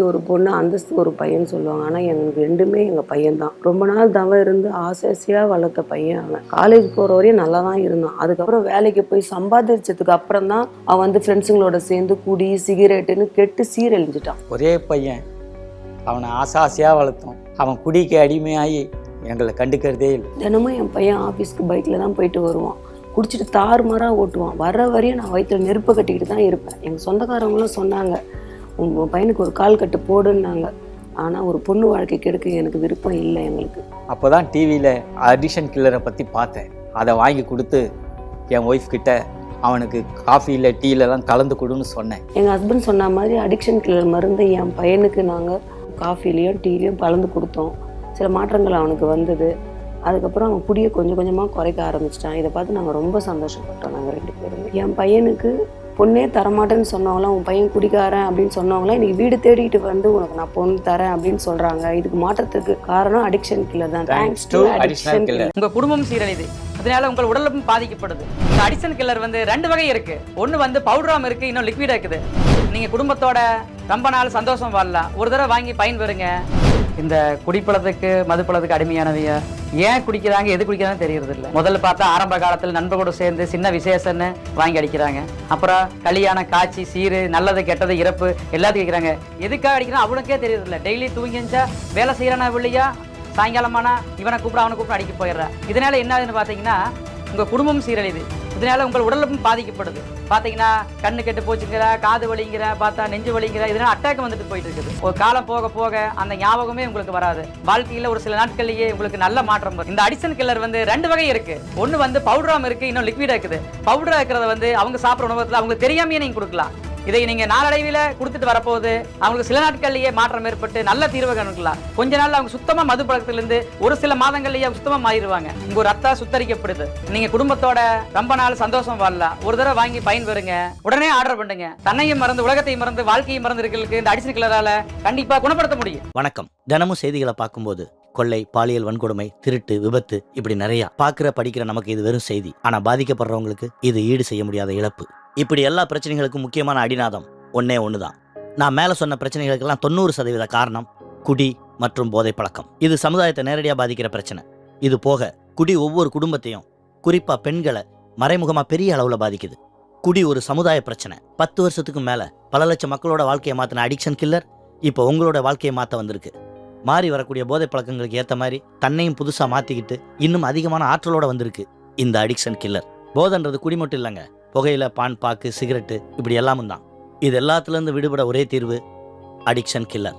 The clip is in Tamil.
வசதிக்கு ஒரு பொண்ணு அந்தஸ்து ஒரு பையன் சொல்லுவாங்க. ஆனால் எங்களுக்கு ரெண்டுமே எங்கள் பையன் தான் ரொம்ப நாள் தவம் இருந்து ஆசை ஆசையாக வளர்த்த பையன் அவன். காலேஜ் போகிற வரையும் நல்லா தான் இருந்தான். அதுக்கப்புறம் வேலைக்கு போய் சம்பாதிச்சதுக்கு அப்புறம் தான் அவன் வந்து ஃப்ரெண்ட்ஸுங்களோட சேர்ந்து குடி சிகரெட்டுன்னு கெட்டு சீரழிஞ்சிட்டான் ஒரே பையன். அவனை ஆசை ஆசையாக வளர்த்தோம் அவன் குடிக்கு அடிமையாகி எங்களை கண்டுக்கிறதே இல்லை. தினமும் என் பையன் ஆஃபீஸ்க்கு பைக்கில் தான் போயிட்டு வருவான். குடிச்சிட்டு தாறுமாறாக ஓட்டுவான். வர்ற வரையும் நான் வயிற்றுல நெருப்பு கட்டிக்கிட்டு தான் இருப்பேன். எங்கள் சொந்தக்காரங்களும் சொன்னாங்க உங்கள் பையனுக்கு ஒரு கால் கட்டு போடுன்னாங்க. ஆனால் ஒரு பொண்ணு வாழ்க்கை கெடுக்க எனக்கு விருப்பம் இல்லை எங்களுக்கு. அப்போ தான் டிவியில் அடிஷன் கில்லரை பற்றி பார்த்தேன். அதை வாங்கி கொடுத்து என் ஒய்ஃப் கிட்ட அவனுக்கு காஃபியில் டீலெலாம் கலந்து கொடுன்னு சொன்னேன். எங்கள் ஹஸ்பண்ட் சொன்ன மாதிரி அடிக்ஷன் கில்லர் மருந்தை என் பையனுக்கு நாங்கள் காஃபிலையும் டீலையும் கலந்து கொடுத்தோம். சில மாற்றங்கள் அவனுக்கு வந்தது. அதுக்கப்புறம் அவன் குடியை கொஞ்சம் கொஞ்சமாக குறைக்க ஆரம்பிச்சிட்டான். இதை பார்த்து நாங்கள் ரொம்ப சந்தோஷப்பட்டோம் நாங்கள் ரெண்டு பேரும். என் பையனுக்கு பொண்ணே தரமாட்டேன்னு சொன்னவங்களாம் உன் பையன் குடிக்காரன் அப்படின்னு சொன்னவங்களாம் இன்னைக்கு வீடு தேடிட்டு வந்து உனக்கு நான் பொண்ணு தரேன் அப்படின்னு சொல்கிறாங்க இதுக்கு மாற்றத்துக்கு காரணம் அடிக்ஷன் கில்லர் தான். தேங்க்ஸ் டு அடிஷனல் கில்லர் உங்க குடும்பம் சீரழிது அதனால உங்கள் உடலும் பாதிக்கப்படுது. இந்த அடிஷன் கில்லர் வந்து ரெண்டு வகை இருக்கு. ஒன்னு வந்து பவுடராம் இருக்கு இன்னும் லிக்விடா இருக்குது. நீங்க குடும்பத்தோட ரொம்ப நாள் சந்தோஷம் வாழலாம். ஒரு தடவை வாங்கி பயன் பெறுங்க இந்த குடிப்பழத்துக்கு மதுப்பழத்துக்கு அடிமையானவைய ஏன்? குடிக்கிறாங்க? எது குடிக்கிறாங்க தெரியறது இல்லை முதல்ல பார்த்தா ஆரம்ப காலத்தில் நண்பர் கூட சேர்ந்து சின்ன விசேஷம்னு வாங்கி அடிக்கிறாங்க. அப்புறம் கல்யாணம் காய்ச்சி சீரு நல்லது கெட்டது இறப்பு எல்லாத்துக்கும் கேட்குறாங்க எதுக்காக அடிக்கிறான் அவனுக்கே தெரியறது இல்லை டெய்லி தூங்கிஞ்சா வேலை செய்கிறானா இல்லையா சாயங்காலமானா இவனை கூப்பிட அவனை கூப்பிட அடிக்க போயிடுறான் இதனால என்ன ஆகுதுன்னு பார்த்தீங்கன்னா உங்கள் குடும்பம் சீரழிது இதனால் உங்கள் உடலும் பாதிக்கப்படுது. பார்த்தீங்கன்னா கண்ணு கெட்டு போச்சுங்கிற காது வலிங்கிற பார்த்தா நெஞ்சு வலிங்கிற இதனால் அட்டாக் வந்துட்டு போயிட்டு இருக்குது ஒரு காலம் போக போக அந்த ஞாபகமே உங்களுக்கு வராது. வாழ்க்கையில் ஒரு சில நாட்கள்லேயே உங்களுக்கு நல்ல மாற்றம் வரும். இந்த அடிசன் கில்லர் வந்து ரெண்டு வகை இருக்கு. ஒன்று வந்து பவுடராம் இருக்கு இன்னும் லிக்விடா இருக்குது. பவுடராக இருக்கிறத வந்து அவங்க சாப்பிட்ற உணவகத்தில் அவங்களுக்கு தெரியாமையே நீங்கள் கொடுக்கலாம். இதை நீங்க நாளடைவில் கொடுத்துட்டு வரப்போகுது. அவங்களுக்கு சில நாட்கள்லயே மாற்றம் ஏற்பட்டு நல்ல தீர்வு கணக்கலாம் கொஞ்ச நாள் அவங்க சுத்தமா மது பழக்கத்திலிருந்து ஒரு சில மாதங்கள்லயே அவங்க சுத்தமா மாறிடுவாங்க. உங்க ரத்தம் சுத்தரிக்கப்படுது. நீங்க குடும்பத்தோட ரொம்ப நாள் சந்தோஷம் வாழலாம் ஒரு தடவை வாங்கி பயன் பெறுங்க. உடனே ஆர்டர் பண்ணுங்க. தன்னையும் மறந்து உலகத்தையும் மறந்து வாழ்க்கையும் மறந்து இருக்கிறதுக்கு இந்த அடிஷன் கிளரால கண்டிப்பா குணப்படுத்த முடியும். வணக்கம். தினமும் செய்திகளை பார்க்கும்போது கொள்ளை பாலியல் வன்கொடுமை திருட்டு விபத்து இப்படி நிறைய. பார்க்குற படிக்கிற நமக்கு இது வெறும் செய்தி. ஆனா பாதிக்கப்படுறவங்களுக்கு இது ஈடு செய்ய முடியாத இழப்பு. இப்படி எல்லா பிரச்சனைகளுக்கும் முக்கியமான அடிநாதம் ஒன்னே தான் நான் மேலே சொன்ன பிரச்சனைகளுக்கெல்லாம் தொண்ணூறு சதவீத காரணம் குடி மற்றும் போதை பழக்கம் இது சமுதாயத்தை நேரடியாக பாதிக்கிற பிரச்சனை. இது போக குடி ஒவ்வொரு குடும்பத்தையும் குறிப்பாக பெண்களை மறைமுகமாக பெரிய அளவில் பாதிக்குது. குடி ஒரு சமுதாய பிரச்சனை. பத்து வருஷத்துக்கு மேலே பல லட்சம் மக்களோட வாழ்க்கையை மாற்றின அடிக்ஷன் கில்லர் இப்போ உங்களோட வாழ்க்கையை மாற்ற வந்திருக்கு. மாறி வரக்கூடிய போதை பழக்கங்களுக்கு ஏற்ற மாதிரி தன்னையும் புதுசாக மாற்றிக்கிட்டு இன்னும் அதிகமான ஆற்றலோட வந்திருக்கு இந்த அடிக்ஷன் கில்லர் போதைன்றது குடி மட்டும் இல்லைங்க. புகையில பான் பாக்கு சிகரெட்டு இப்படி எல்லாமும் தான் இது எல்லாத்துலேருந்து விடுபட ஒரே தீர்வு அடிக்ஷன் கில்லர்